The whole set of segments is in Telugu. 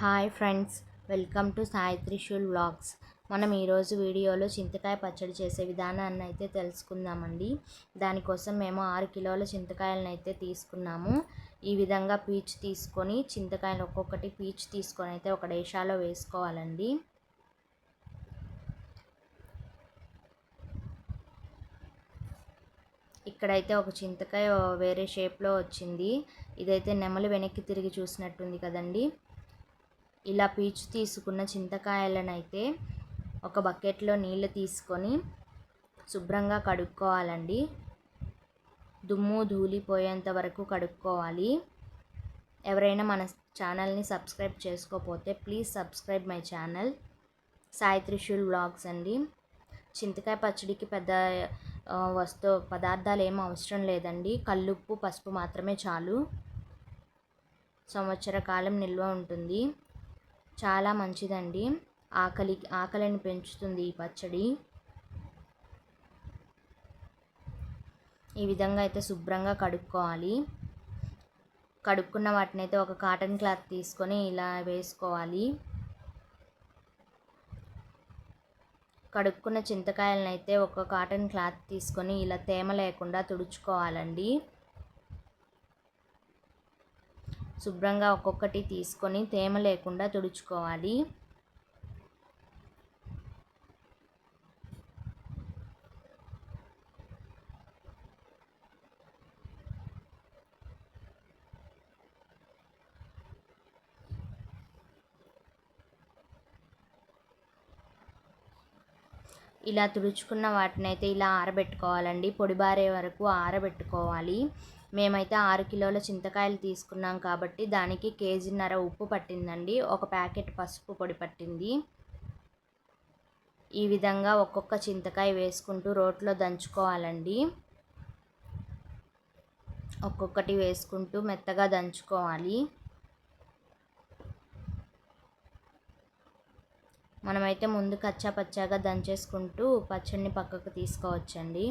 Hi friends welcome to Sai Trishul vlogs. మనం ఈరోజు వీడియోలో చింతకాయ పచ్చడి చేసే విధానాన్ని అయితే తెలుసుకుందామండి. దానికోసం మేము ఆరు కిలోల చింతకాయలను అయితే తీసుకున్నాము. ఈ విధంగా పీచ్ తీసుకొని చింతకాయలు ఒక్కొక్కటి పీచ్ తీసుకొని అయితే ఒక డేషాలో వేసుకోవాలండి. ఇక్కడైతే ఒక చింతకాయ వేరే షేప్లో వచ్చింది. ఇదైతే నెమలి వెనక్కి తిరిగి చూసినట్టుంది కదండి. ఇలా పీచు తీసుకున్న చింతకాయలనైతే ఒక బకెట్లో నీళ్ళు తీసుకొని శుభ్రంగా కడుక్కోవాలండి. దుమ్ము ధూళిపోయేంత వరకు కడుక్కోవాలి. ఎవరైనా మన ఛానల్ని సబ్స్క్రైబ్ చేసుకోకపోతే please subscribe my channel. Sai Trishul vlogs అండి. చింతకాయ పచ్చడికి పెద్ద వస్తు పదార్థాలు ఏం అవసరం లేదండి. కల్లుప్పు పసుపు మాత్రమే చాలు. సంవత్సర కాలం నిల్వ ఉంటుంది. చాలా మంచిదండి. ఆకలి ఆకలిని పెంచుతుంది ఈ పచ్చడి. ఈ విధంగా అయితే శుభ్రంగా కడుక్కోవాలి. కడుక్కున్న వాటిని అయితే ఒక కాటన్ క్లాత్ తీసుకొని ఇలా వేసుకోవాలి. కడుక్కున్న చింతకాయలను అయితే ఒక కాటన్ క్లాత్ తీసుకొని ఇలా తేమ లేకుండా తుడుచుకోవాలండి. శుభ్రంగా ఒక్కొక్కటి తీసుకొని తేమ లేకుండా తుడుచుకోవాలి. ఇలా తుడుచుకున్న వాటిని అయితే ఇలా ఆరబెట్టుకోవాలండి. పొడిబారే వరకు ఆరబెట్టుకోవాలి. మేమైతే ఆరు కిలోల చింతకాయలు తీసుకున్నాం కాబట్టి దానికి కేజీన్నర ఉప్పు పట్టిందండి. ఒక ప్యాకెట్ పసుపు పొడి పట్టింది. ఈ విధంగా ఒక్కొక్క చింతకాయ వేసుకుంటూ రోట్లో దంచుకోవాలండి. ఒక్కొక్కటి వేసుకుంటూ మెత్తగా దంచుకోవాలి. మనమైతే ముందు కచ్చా పచ్చాగా దంచేసుకుంటూ పచ్చడిని పక్కకు తీసుకోవచ్చండి.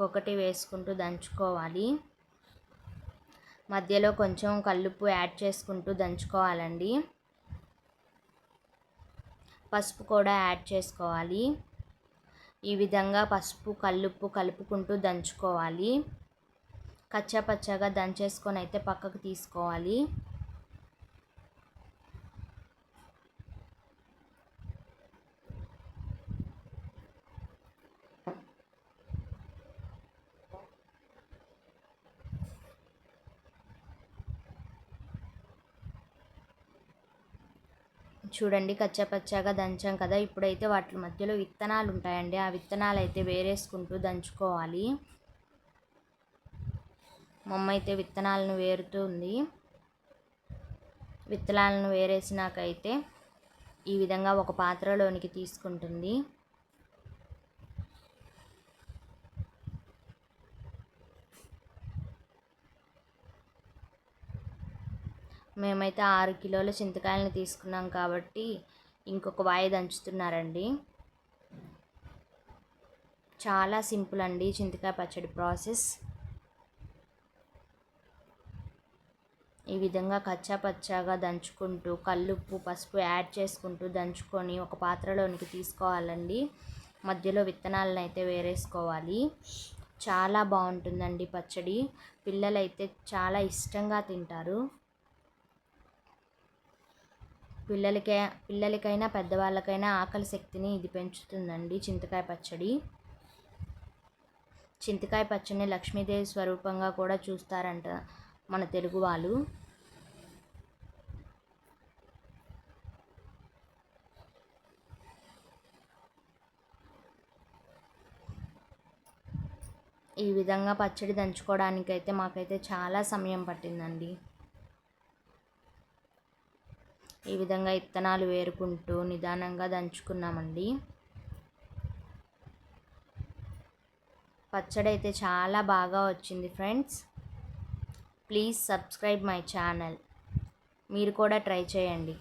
ఒక్కొక్కటి వేసుకుంటూ దంచుకోవాలి. మధ్యలో కొంచెం కల్లుప్పు యాడ్ చేసుకుంటూ దంచుకోవాలండి. పసుపు కూడా యాడ్ చేసుకోవాలి. ఈ విధంగా పసుపు కల్లుప్పు కలుపుకుంటూ దంచుకోవాలి. కచ్చా పచ్చగా దంచేసుకొని అయితే పక్కకు తీసుకోవాలి. చూడండి కచ్చాపచ్చాగా దంచాం కదా. ఇప్పుడైతే వాటి మధ్యలో విత్తనాలు ఉంటాయండి ఆ విత్తనాలు అయితే వేరేసుకుంటూ దంచుకోవాలి. మమ్మ అయితే విత్తనాలను వేరుతుంది విత్తనాలను వేరేసినాకైతే ఈ విధంగా ఒక పాత్రలోనికి తీసుకుంటుంది. మేమైతే ఆరు కిలోల చింతకాయలను తీసుకున్నాం కాబట్టి ఇంకొక వాయి దంచుతున్నారండి. చాలా సింపుల్ అండి చింతకాయ పచ్చడి ప్రాసెస్. ఈ విధంగా కచ్చా పచ్చాగా దంచుకుంటూ కల్లుప్పు పసుపు యాడ్ చేసుకుంటూ దంచుకొని ఒక పాత్రలోనికి తీసుకోవాలండి. మధ్యలో విత్తనాలను అయితే వేరేసుకోవాలి. చాలా బాగుంటుందండి పచ్చడి. పిల్లలైతే చాలా ఇష్టంగా తింటారు. పిల్లలకే పిల్లలకైనా పెద్దవాళ్ళకైనా ఆకలి శక్తిని ఇది పెంచుతుందండి చింతకాయ పచ్చడి. చింతకాయ పచ్చడిని లక్ష్మీదేవి స్వరూపంగా కూడా చూస్తారంట మన తెలుగు వాళ్ళు. ఈ విధంగా పచ్చడి దంచుకోవడానికైతే మాకైతే చాలా సమయం పట్టిందండి. ఈ విధంగా ఇత్తనాలు వేరుకుంటూ నిదానంగా దంచుకున్నామండి. పచ్చడి అయితే చాలా బాగా వచ్చింది friends. Please subscribe my channel. మీరు కూడా ట్రై చేయండి.